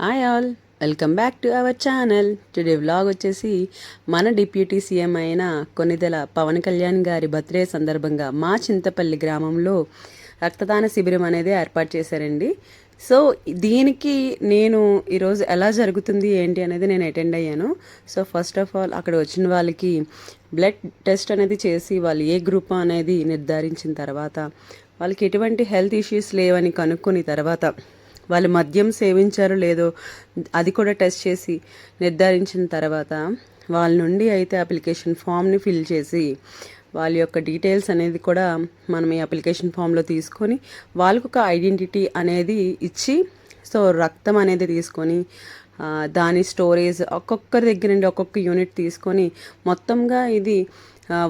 Hi all welcome back to our channel today vlog వచ్చేసి మన deputy CM అయిన కొన్నిదెల పవన్ కళ్యాణ్ గారి బర్త్డే సందర్భంగా మా చింతపల్లి గ్రామంలో రక్తదాన శిబిరం అనేది ఏర్పాటు చేశారండి. సో దీనికి నేను ఈరోజు ఎలా జరుగుతుంది ఏంటి అనేది నేను అటెండ్ అయ్యాను. సో ఫస్ట్ ఆఫ్ ఆల్ అక్కడ వచ్చిన వాళ్ళకి బ్లడ్ టెస్ట్ అనేది చేసి వాళ్ళు ఏ గ్రూప్ అనేది నిర్ధారించిన తర్వాత వాళ్ళకి ఎటువంటి హెల్త్ ఇష్యూస్ లేవని కనుక్కొని తర్వాత వాళ్ళు మద్యం సేవించారో లేదో అది కూడా టెస్ట్ చేసి నిర్ధారించిన తర్వాత వాళ్ళ నుండి అయితే అప్లికేషన్ ఫామ్ని ఫిల్ చేసి వాళ్ళ యొక్క డీటెయిల్స్ అనేది కూడా మనం ఈ అప్లికేషన్ ఫామ్లో తీసుకొని వాళ్ళకు ఒక ఐడెంటిటీ అనేది ఇచ్చి సో రక్తం అనేది తీసుకొని దాని స్టోరేజ్ ఒక్కొక్కరి దగ్గర నుండి ఒక్కొక్క యూనిట్ తీసుకొని మొత్తంగా ఇది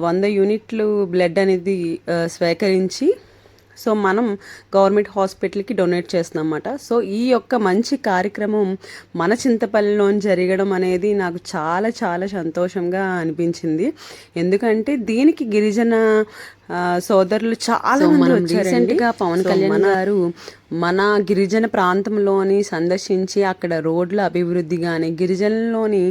వంద యూనిట్లు బ్లడ్ అనేది స్వీకరించి సో మనం గవర్నమెంట్ హాస్పిటల్కి డొనేట్ చేస్తున్నాం అన్నమాట సో ఈ యొక్క మంచి కార్యక్రమం మన చింతపల్లిలో జరగడం అనేది నాకు చాలా చాలా సంతోషంగా అనిపించింది. ఎందుకంటే దీనికి గిరిజన సోదరులు చాలా మంది వచ్చారండి. గా పవన్ కళ్యాణ్ గారు మన గిరిజన ప్రాంతంలోని సందర్శించి అక్కడ రోడ్ల అభివృద్ధి కానీ గిరిజనలోని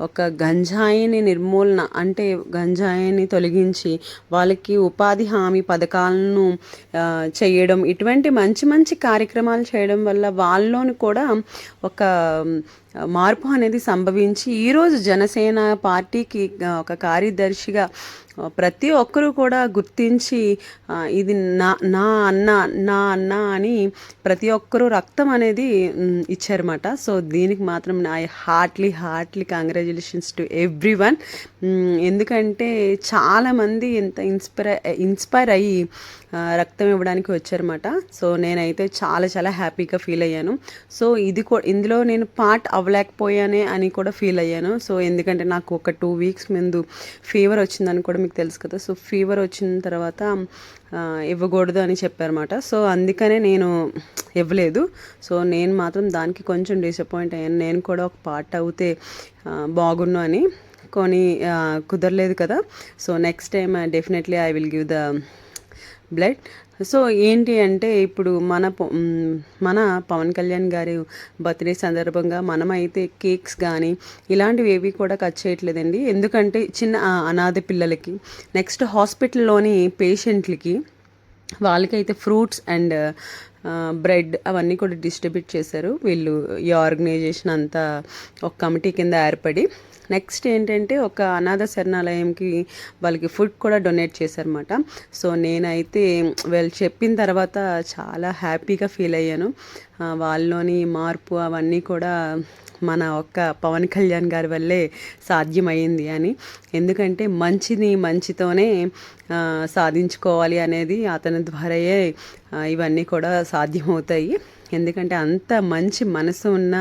ఒక గంజాయిని నిర్మూలన అంటే గంజాయిని తొలగించి వాళ్ళకి ఉపాధి హామీ పథకాలను చేయడం ఇటువంటి మంచి మంచి కార్యక్రమాలు చేయడం వల్ల వాళ్ళలోని కూడా ఒక మార్పు అనేది సంభవించి ఈరోజు జనసేన పార్టీకి ఒక కార్యదర్శిగా ప్రతి ఒక్కరూ కూడా గుర్తించి ఇది నా నా అన్న నా అన్న అని ప్రతి ఒక్కరూ రక్తం అనేది ఇచ్చారన్నమాట. సో దీనికి మాత్రం I heartly heartly congratulations to every one ఎందుకంటే చాలామంది ఎంత ఇన్స్పైర్ ఇన్స్పైర్ అయ్యి రక్తం ఇవ్వడానికి వచ్చారన్నమాట. సో నేనైతే చాలా చాలా హ్యాపీగా ఫీల్ అయ్యాను. సో ఇది కూడా ఇందులో నేను పార్ట్ అవ్వలేకపోయానే అని కూడా ఫీల్ అయ్యాను. సో ఎందుకంటే నాకు ఒక టూ వీక్స్ ముందు ఫీవర్ వచ్చిందని కూడా మీకు తెలుసు కదా. సో ఫీవర్ వచ్చిన తర్వాత ఇవ్వకూడదు అని చెప్పారన్నమాట. సో అందుకనే నేను ఇవ్వలేదు. సో నేను మాత్రం దానికి కొంచెం డిసప్పాయింట్ అయ్యాను. నేను కూడా ఒక పార్ట్ అవుతే ఆ, బాగున్ను అని కొని కుదరలేదు కదా. So next time definitely I will give the blood so ఏంటి అంటే ఇప్పుడు మన మన పవన్ కళ్యాణ్ గారి బర్త్డే సందర్భంగా మనమైతే కేక్స్ కానీ ఇలాంటివి ఏవి కూడా కట్ చేయట్లేదండి. ఎందుకంటే చిన్న అనాథ పిల్లలకి నెక్స్ట్ హాస్పిటల్లోని పేషెంట్లకి వాళ్ళకైతే ఫ్రూట్స్ అండ్ బ్రెడ్ అవన్నీ కూడా డిస్ట్రిబ్యూట్ చేశారు. వీళ్ళు ఈ ఆర్గనైజేషన్ అంతా ఒక కమిటీ కింద ఏర్పడి. నెక్స్ట్ ఏంటంటే ఒక అనాథ శరణాలయంకి వాళ్ళకి ఫుడ్ కూడా డొనేట్ చేశారన్నమాట. సో నేనైతే వీళ్ళు చెప్పిన తర్వాత చాలా హ్యాపీగా ఫీల్ అయ్యాను. వాళ్ళలోని మార్పు అవన్నీ కూడా మన ఒక్క పవన్ కళ్యాణ్ గారి వల్లే సాధ్యమైంది అని. ఎందుకంటే మంచిని మంచితోనే సాధించుకోవాలి అనేది అతని ద్వారాయే ఇవన్నీ కూడా సాధ్యమవుతాయి. ఎందుకంటే అంత మంచి మనసు ఉన్న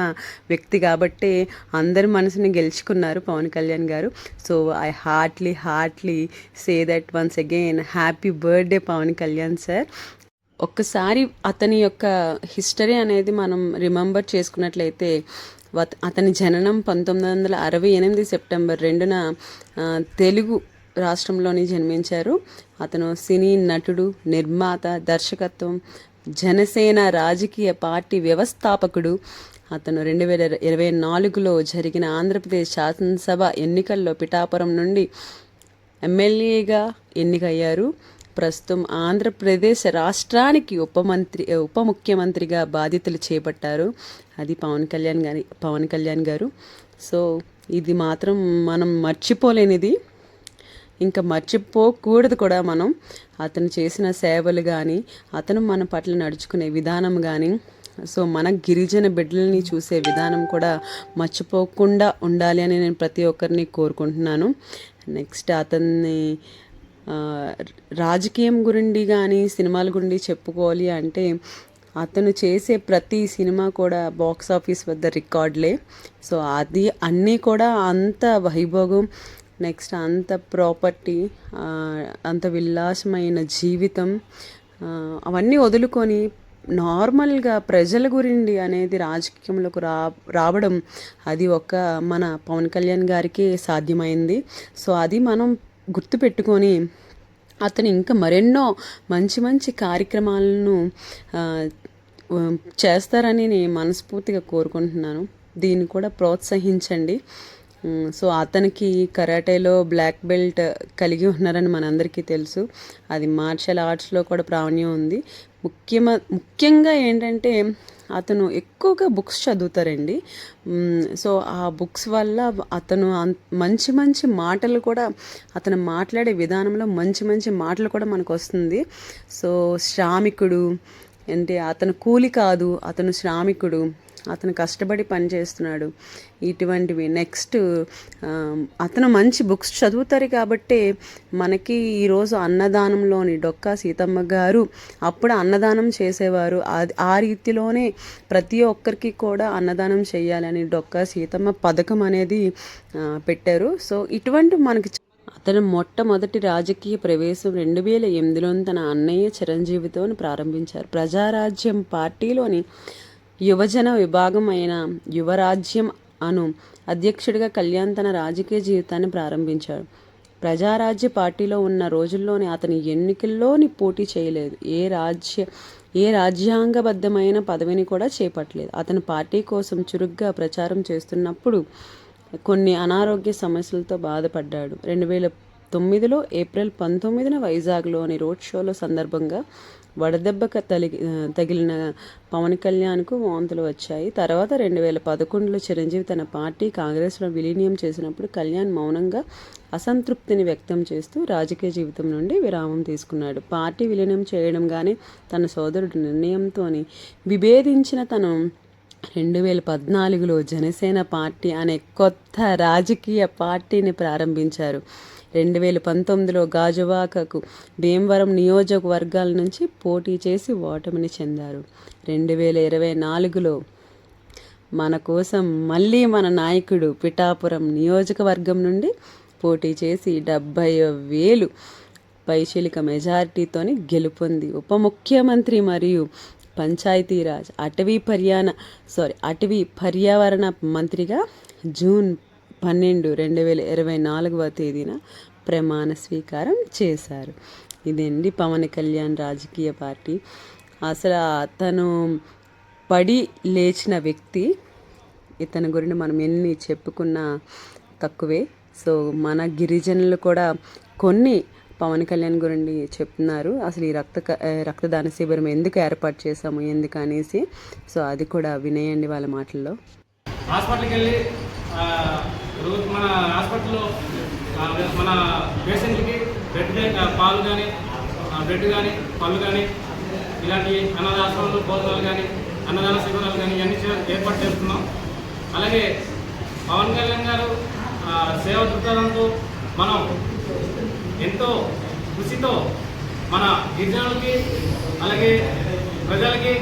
వ్యక్తి కాబట్టి అందరి మనసుని గెలుచుకున్నారు పవన్ కళ్యాణ్ గారు. So I heartly heartly say that once again happy birthday Pawan Kalyan sir. ఒక్కసారి అతని యొక్క హిస్టరీ అనేది మనం రిమెంబర్ చేసుకున్నట్లయితే అతని జననం పంతొమ్మిది వందల అరవై ఎనిమిది సెప్టెంబర్ రెండున తెలుగు రాష్ట్రంలోని జన్మించారు. అతను సినీ నటుడు నిర్మాత దర్శకత్వం జనసేన రాజకీయ పార్టీ వ్యవస్థాపకుడు. అతను రెండు వేల ఇరవై నాలుగులో జరిగిన ఆంధ్రప్రదేశ్ శాసనసభ ఎన్నికల్లో పిఠాపురం నుండి ఎమ్మెల్యేగా ఎన్నికయ్యారు. ప్రస్తుతం ఆంధ్రప్రదేశ్ రాష్ట్రానికి ఉప మంత్రి ఉప ముఖ్యమంత్రిగా బాధ్యతలు చేపట్టారు. అది పవన్ కళ్యాణ్ గారి పవన్ కళ్యాణ్ గారు. సో ఇది మాత్రం మనం మర్చిపోలేనిది. ఇంకా మర్చిపోకూడదు కూడా మనం అతను చేసిన సేవలు కానీ అతను మన పట్ల నడుచుకునే విధానం కానీ సో మన గిరిజన బిడ్డలని చూసే విధానం కూడా మర్చిపోకుండా ఉండాలి అని నేను ప్రతి ఒక్కరిని కోరుకుంటున్నాను. నెక్స్ట్ అతన్ని రాజకీయం గురించి కానీ సినిమాల గురించి చెప్పుకోవాలి అంటే అతను చేసే ప్రతి సినిమా కూడా బాక్స్ ఆఫీస్ వద్ద రికార్డులే. సో అది అన్నీ కూడా అంత వైభోగం నెక్స్ట్ అంత ప్రాపర్టీ అంత విలాసమైన జీవితం అవన్నీ వదులుకొని నార్మల్గా ప్రజల గురించి అనేది రాజకీయంలోకి రా రావడం అది ఒక మన పవన్ కళ్యాణ్ గారికి సాధ్యమైంది. సో అది మనం గుర్తుపెట్టుకొని అతను ఇంకా మరెన్నో మంచి మంచి కార్యక్రమాలను చేస్తారని నేను మనస్ఫూర్తిగా కోరుకుంటున్నాను. దీన్ని కూడా ప్రోత్సహించండి. సో అతనికి కరాటేలో బ్లాక్ బెల్ట్ కలిగి ఉన్నారని మనందరికీ తెలుసు. అది మార్షల్ ఆర్ట్స్లో కూడా ప్రావీణ్యం ఉంది. ముఖ్యమ ముఖ్యంగా ఏంటంటే అతను ఎక్కువగా బుక్స్ చదువుతారండి. సో ఆ బుక్స్ వల్ల అతను మంచి మంచి మాటలు కూడా అతను మాట్లాడే విధానంలో మంచి మంచి మాటలు కూడా మనకు వస్తుంది సో శ్రామికుడు అంటే అతను కూలి కాదు అతను శ్రామికుడు అతను కష్టపడి పని చేస్తున్నాడు. ఇటువంటివి. నెక్స్ట్ అతను మంచి బుక్స్ చదువుతారు కాబట్టి మనకి ఈరోజు అన్నదానంలోని డొక్కా సీతమ్మ గారు అప్పుడు అన్నదానం చేసేవారు. అది ఆ రీతిలోనే ప్రతి ఒక్కరికి కూడా అన్నదానం చేయాలని డొక్కా సీతమ్మ పథకం అనేది పెట్టారు. సో ఇటువంటి మనకి అతను మొట్టమొదటి రాజకీయ ప్రవేశం రెండు వేల ఎనిమిదిలో తన అన్నయ్య చిరంజీవితో ప్రారంభించారు. ప్రజారాజ్యం పార్టీలోని యువజన విభాగం అయిన యువరాజ్యం అను అధ్యక్షుడిగా కళ్యాణ్ తన రాజకీయ జీవితాన్ని ప్రారంభించాడు. ప్రజారాజ్య పార్టీలో ఉన్న రోజుల్లోనే అతని ఎన్నికల్లోని పోటీ చేయలేదు. ఏ రాజ్య ఏ రాజ్యాంగబద్ధమైన పదవిని కూడా చేపట్టలేదు. అతను పార్టీ కోసం చురుగ్గా ప్రచారం చేస్తున్నప్పుడు కొన్ని అనారోగ్య సమస్యలతో బాధపడ్డాడు. రెండు వేల తొమ్మిదిలో ఏప్రిల్ పంతొమ్మిదిన వైజాగ్లోని రోడ్ షోలో సందర్భంగా వడదెబ్బకు తగి తగిలిన పవన్ కళ్యాణ్కు వాంతులు వచ్చాయి. తర్వాత రెండు వేల పదకొండులో చిరంజీవి తన పార్టీ కాంగ్రెస్లో విలీనం చేసినప్పుడు కళ్యాణ్ మౌనంగా అసంతృప్తిని వ్యక్తం చేస్తూ రాజకీయ జీవితం నుండి విరామం తీసుకున్నాడు. పార్టీ విలీనం చేయడం కానీ తన సోదరుడు నిర్ణయంతో విభేదించిన తను రెండు వేల పద్నాలుగులో జనసేన పార్టీ అనే కొత్త రాజకీయ పార్టీని ప్రారంభించారు. రెండు వేల పంతొమ్మిదిలో గాజువాకకు భీమవరం నియోజకవర్గాల నుంచి పోటీ చేసి ఓటమిని చెందారు. రెండు వేల ఇరవై నాలుగులో మన కోసం మళ్ళీ మన నాయకుడు పిఠాపురం నియోజకవర్గం నుండి పోటీ చేసి డెబ్భై వేలు పైశీలిక మెజారిటీతోని గెలుపొంది. ఉప ముఖ్యమంత్రి మరియు పంచాయతీరాజ్ అటవీ పర్యాణ సారీ అటవీ పర్యావరణ మంత్రిగా జూన్ పన్నెండు రెండు వేల ఇరవై నాలుగవ తేదీన ప్రమాణ స్వీకారం చేశారు. ఇదండి? పవన్ కళ్యాణ్ రాజకీయ పార్టీ. అసలు అతను పడి లేచిన వ్యక్తి ఇతని గురించి మనం ఎన్ని చెప్పుకున్నా తక్కువే. సో మన గిరిజనులు కూడా కొన్ని పవన్ కళ్యాణ్ గురించి చెప్తున్నారు. అసలు ఈ రక్త రక్తదాన శిబిరం ఎందుకు ఏర్పాటు చేశాము ఎందుకు అనేసి సో అది కూడా వినేయండి వాళ్ళ మాటల్లో. హాస్పిటల్కి వెళ్ళి రోజు మన హాస్పిటల్లో మన పేషెంట్కి బెడ్ పాలు కానీ బ్రెడ్ కానీ పళ్ళు కానీ ఇలాంటి అన్నదాశ్రమాలు భోజనాలు కానీ అన్నదాన శిబిరాలు కానీ ఇవన్నీ ఏర్పాటు చేస్తున్నాం. అలాగే పవన్ కళ్యాణ్ గారు సేవ దృక్పథంతో మనం ఎంతో కృషితో మన గిరిజనులకి అలాగే ప్రజలకి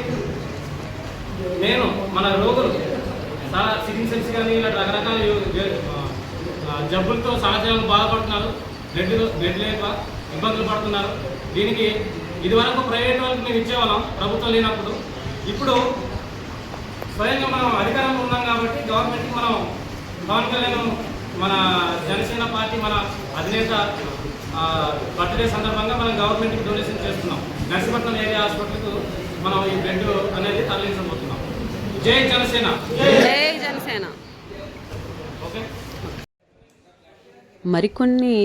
నేను మన రోగులు చాలా సెల్స్ కానీ ఇలా రకరకాల జబ్బులతో సహజంగా బాధపడుతున్నారు. బ్లడ్ బ్లడ్ లేక ఇబ్బందులు పడుతున్నారు. దీనికి ఇదివరకు ప్రైవేట్ వాళ్ళకి మేము ఇచ్చేవాళ్ళం ప్రభుత్వం లేనప్పుడు. ఇప్పుడు స్వయంగా మనం అధికారంలో ఉన్నాం కాబట్టి గవర్నమెంట్కి మనం పవన్ కళ్యాణ్ మన జనసేన పార్టీ మన అధినేత బర్త్డే సందర్భంగా మనం గవర్నమెంట్కి డొనేషన్ చేస్తున్నాం. నర్సీపట్నం ఏరియా హాస్పిటల్కు మనం ఈ బ్లడ్ అనేది తరలించబోతున్నాం. జై జనసేన. జై జనసేన. మరికొన్ని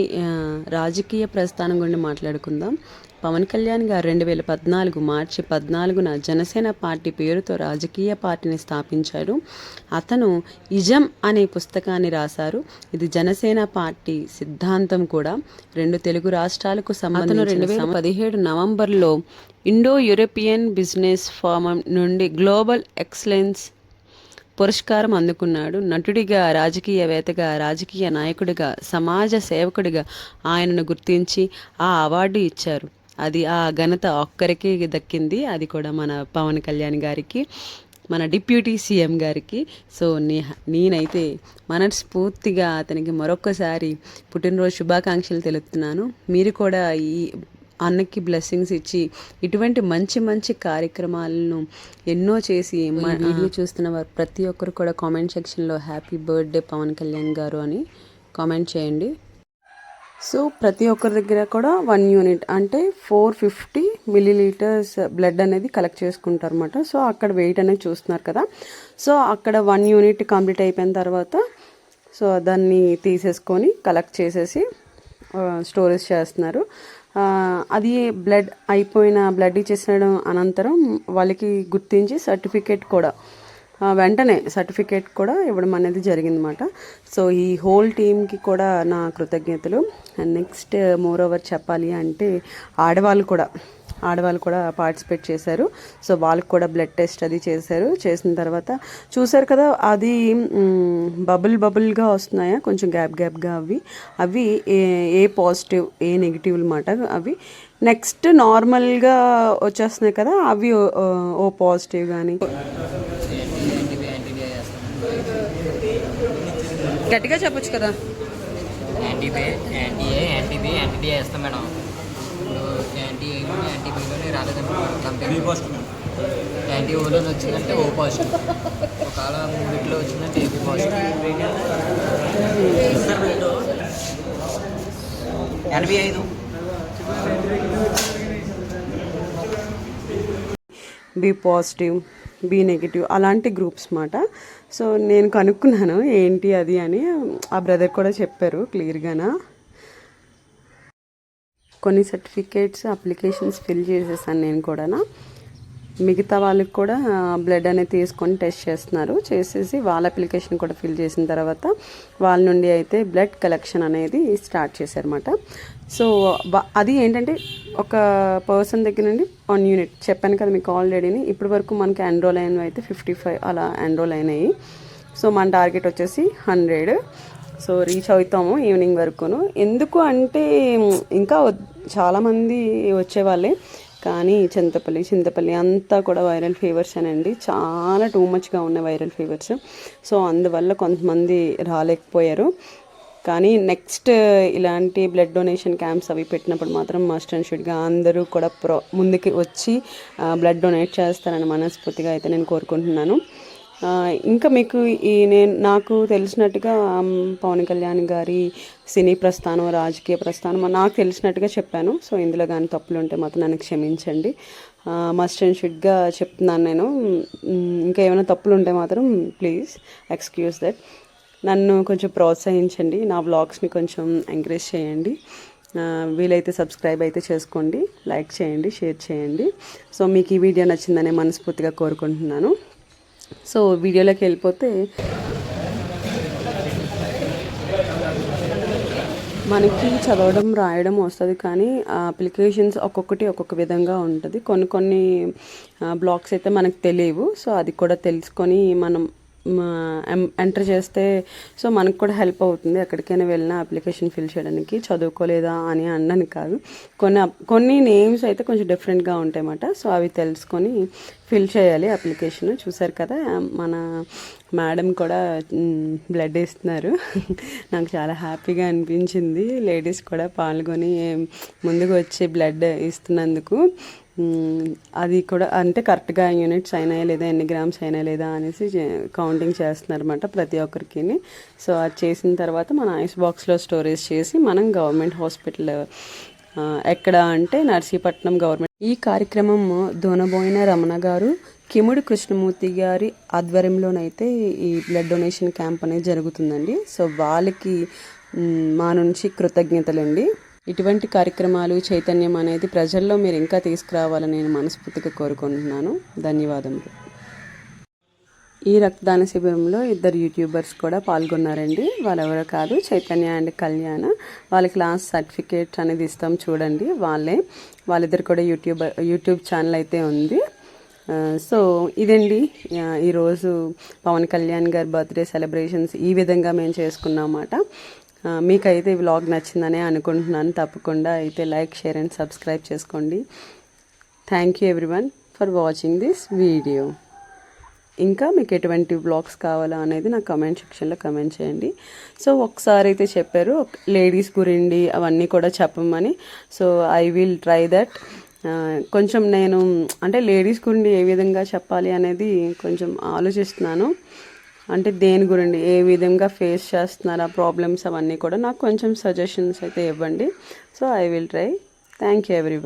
రాజకీయ ప్రస్థానం గురించి మాట్లాడుకుందాం. పవన్ కళ్యాణ్ గారు రెండు వేల పద్నాలుగు మార్చి పద్నాలుగున జనసేన పార్టీ పేరుతో రాజకీయ పార్టీని స్థాపించారు. అతను ఇజం అనే పుస్తకాన్ని రాశారు. ఇది జనసేన పార్టీ సిద్ధాంతం కూడా. రెండు తెలుగు రాష్ట్రాలకు సంబంధించిన రెండు వేల పదిహేడు నవంబర్లో ఇండో యూరోపియన్ బిజినెస్ ఫారం నుండి గ్లోబల్ ఎక్సలెన్స్ పురస్కారం అందుకున్నాడు. నటుడిగా రాజకీయవేత్తగా రాజకీయ నాయకుడిగా సమాజ సేవకుడిగా ఆయనను గుర్తించి ఆ అవార్డు ఇచ్చారు. అది ఆ ఘనత ఒక్కరికి దక్కింది. అది కూడా మన పవన్ కళ్యాణ్ గారికి మన డిప్యూటీ సీఎం గారికి. సో నే నేనైతే మనస్ఫూర్తిగా అతనికి మరొక్కసారి పుట్టినరోజు శుభాకాంక్షలు తెలుపుతున్నాను. మీరు కూడా ఈ అన్నకి బ్లెస్సింగ్స్ ఇచ్చి ఇటువంటి మంచి మంచి కార్యక్రమాలను ఎన్నో చేసి మన వీడియో చూస్తున్న వారు ప్రతి ఒక్కరు కూడా కామెంట్ సెక్షన్లో హ్యాపీ బర్త్డే పవన్ కళ్యాణ్ గారు అని కామెంట్ చేయండి. సో ప్రతి ఒక్కరి దగ్గర కూడా వన్ యూనిట్ అంటే ఫోర్ ఫిఫ్టీ మిల్లీలీటర్స్ బ్లడ్ అనేది కలెక్ట్ చేసుకుంటారు అనమాట సో అక్కడ వెయిట్ అనేది చూస్తున్నారు కదా. సో అక్కడ వన్ యూనిట్ కంప్లీట్ అయిపోయిన తర్వాత సో దాన్ని తీసేసుకొని కలెక్ట్ చేసేసి స్టోరేజ్ చేస్తున్నారు. అది బ్లడ్ అయిపోయిన బ్లడ్ ఇచ్చేసిన అనంతరం వాళ్ళకి గుర్తించి సర్టిఫికేట్ కూడా వెంటనే సర్టిఫికేట్ కూడా ఇవ్వడం అనేది జరిగిందన్నమాట. సో ఈ హోల్ టీమ్కి కూడా నా కృతజ్ఞతలు. అండ్ నెక్స్ట్ మోర్ ఓవర్ చెప్పాలి అంటే ఆడవాళ్ళు కూడా ఆడవాళ్ళు కూడా పార్టిసిపేట్ చేశారు. సో వాళ్ళకి కూడా బ్లడ్ టెస్ట్ అది చేశారు. చేసిన తర్వాత చూశారు కదా అది బబుల్ బబుల్గా వస్తున్నాయా? కొంచెం గ్యాప్ గ్యాప్గా అవి. అవి ఏ ఏ పాజిటివ్ ఏ నెగిటివ్ అనమాట అవి. నెక్స్ట్ నార్మల్గా వచ్చేస్తున్నాయి కదా అవి ఓ- ఓ పాజిటివ్ కానీ గట్టిగా చెప్పొచ్చు కదా. యాంటీబే యాంటీఏ యాంటీబీ వేస్తాం మేడం. ఇప్పుడు యాంటీబీలోనే కంపెనీ యాంటీ వచ్చిందంటే ఓ పాజిటివ్ ఒకవేళ మూడిట్లో వచ్చిందంటే ఏబీ పాజిటివ్ ఎనభై ఐదు. బి పాజిటివ్ బి నెగిటివ్ అలాంటి గ్రూప్స్ మాట. సో నేను కనుక్కున్నాను ఏంటి అది అని. ఆ బ్రదర్ కూడా చెప్పారు క్లియర్గానా. కొన్ని సర్టిఫికేట్స్ అప్లికేషన్స్ ఫిల్ చేసేసాను నేను కూడా మిగతా వాళ్ళకి కూడా బ్లడ్ అనేది తీసుకొని టెస్ట్ చేస్తున్నారు. చేసేసి వాళ్ళ అప్లికేషన్ కూడా ఫిల్ చేసిన తర్వాత వాళ్ళ నుండి అయితే బ్లడ్ కలెక్షన్ అనేది స్టార్ట్ చేశారన్నమాట సో అది ఏంటంటే ఒక పర్సన్ దగ్గర నుండి వన్ యూనిట్. చెప్పాను కదా మీకు ఆల్రెడీని. ఇప్పటి వరకు మనకి ఎన్రోల్ అయినవి అయితే ఫిఫ్టీ ఫైవ్ అలా ఎన్రోల్ అయినాయి. సో మన టార్గెట్ వచ్చేసి హండ్రెడ్. సో రీచ్ అవుతాము ఈవినింగ్ వరకును. ఎందుకు అంటే ఇంకా చాలామంది వచ్చేవాళ్ళే. కానీ చింతపల్లి చింతపల్లి అంతా కూడా వైరల్ ఫీవర్స్ అనండి. చాలా టూ మచ్గా ఉన్నాయి వైరల్ ఫీవర్స్. సో అందువల్ల కొంతమంది రాలేకపోయారు. కానీ నెక్స్ట్ ఇలాంటి బ్లడ్ డొనేషన్ క్యాంప్స్ అవి పెట్టినప్పుడు మాత్రం మస్ట్ అండ్ షుడ్గా అందరూ కూడా ప్రో ముందుకి వచ్చి బ్లడ్ డొనేట్ చేస్తారని మనస్ఫూర్తిగా అయితే నేను కోరుకుంటున్నాను. ఇంకా మీకు ఈ నేను నాకు తెలిసినట్టుగా పవన్ కళ్యాణ్ గారి సినీ ప్రస్థానం రాజకీయ ప్రస్థానం నాకు తెలిసినట్టుగా చెప్పాను. సో ఇందులో కానీ తప్పులు ఉంటే మాత్రం నన్ను క్షమించండి. మస్ట్ అండ్ షుడ్గా చెప్తున్నాను నేను. ఇంకా ఏమైనా తప్పులు ఉంటే మాత్రం ప్లీజ్ ఎక్స్క్యూజ్ దట్. నన్ను కొంచెం ప్రోత్సహించండి నా వ్లాగ్స్ని కొంచెం ఎంకరేజ్ చేయండి. వీలైతే సబ్స్క్రైబ్ అయితే చేసుకోండి లైక్ చేయండి షేర్ చేయండి. సో మీకు ఈ వీడియో నచ్చిందనే మనస్ఫూర్తిగా కోరుకుంటున్నాను. సో వీడియోలోకి వెళ్ళిపోతే మనకి చదవడం రాయడం వస్తుంది కానీ అప్లికేషన్స్ ఒక్కొక్కటి ఒక్కొక్క విధంగా ఉంటుంది. కొన్ని కొన్ని బ్లాక్స్ అయితే మనకు తెలియవు. సో అది కూడా తెలుసుకొని మనం ఎంటర్ చేస్తే సో మనకు కూడా హెల్ప్ అవుతుంది. ఎక్కడికైనా వెళ్ళినా అప్లికేషన్ ఫిల్ చేయడానికి. చదువుకోలేదా అని అనడానికి కాదు. కొన్ని కొన్ని నేమ్స్ అయితే కొంచెం డిఫరెంట్గా ఉంటాయన్నమాట. సో అవి తెలుసుకొని ఫిల్ చేయాలి అప్లికేషన్. చూసారు కదా మన మేడం కూడా బ్లడ్ ఇస్తున్నారు నాకు చాలా హ్యాపీగా అనిపించింది. లేడీస్ కూడా పాల్గొని ముందుకు వచ్చి బ్లడ్ ఇస్తున్నందుకు. అది కూడా అంటే కరెక్ట్గా యూనిట్స్ అయినాయా లేదా ఎన్ని గ్రామ్స్ అయినా లేదా అనేసి కౌంటింగ్ చేస్తున్నారన్నమాట ప్రతి ఒక్కరికి సో అది చేసిన తర్వాత మన ఐస్ బాక్స్లో స్టోరేజ్ చేసి మనం గవర్నమెంట్ హాస్పిటల్ ఎక్కడ అంటే నర్సీపట్నం గవర్నమెంట్. ఈ కార్యక్రమం దోనబోయిన రమణ గారు కిముడి కృష్ణమూర్తి గారి ఆధ్వర్యంలోనైతే ఈ బ్లడ్ డొనేషన్ క్యాంప్ అనేది జరుగుతుందండి. సో వాళ్ళకి మా నుంచి కృతజ్ఞతలండి. ఇటువంటి కార్యక్రమాలు చైతన్యం అనేది ప్రజల్లో మీరు ఇంకా తీసుకురావాలని నేను మనస్ఫూర్తిగా కోరుకుంటున్నాను. ధన్యవాదములు. ఈ రక్తదాన శిబిరంలో ఇద్దరు యూట్యూబర్స్ కూడా పాల్గొన్నారండి. వాళ్ళెవరో కాదు చైతన్య అండ్ కళ్యాణ. వాళ్ళ క్లాస్ సర్టిఫికేట్ అనేది ఇస్తాం చూడండి. వాళ్ళే వాళ్ళిద్దరు కూడా యూట్యూబర్ యూట్యూబ్ ఛానల్ అయితే ఉంది. సో ఇదండి. ఈరోజు పవన్ కళ్యాణ్ గారి బర్త్డే సెలబ్రేషన్స్ ఈ విధంగా మేము చేసుకున్నామాట ఆ, మీకైతే ఈ వ్లాగ్ నచ్చిందనే అనుకుంటున్నాను. తప్పకుండా అయితే లైక్ షేర్ అండ్ సబ్స్క్రైబ్ చేసుకోండి. Thank you everyone for watching this video ఇంకా మీకు ఎటువంటి బ్లాగ్స్ కావాలా అనేది నాకు కమెంట్ సెక్షన్లో కమెంట్ చేయండి. సో ఒకసారి అయితే చెప్పారు లేడీస్ గురించి అవన్నీ కూడా చెప్పమని. So I will try that కొంచెం నేను అంటే లేడీస్ గురించి ఏ విధంగా చెప్పాలి అనేది కొంచెం ఆలోచిస్తున్నాను. అంటే దేని గురించి ఏ విధంగా ఫేస్ చేస్తున్నారా ప్రాబ్లమ్స్ అవన్నీ కూడా నాకు కొంచెం సజెషన్స్ అయితే ఇవ్వండి. So I will try thank you every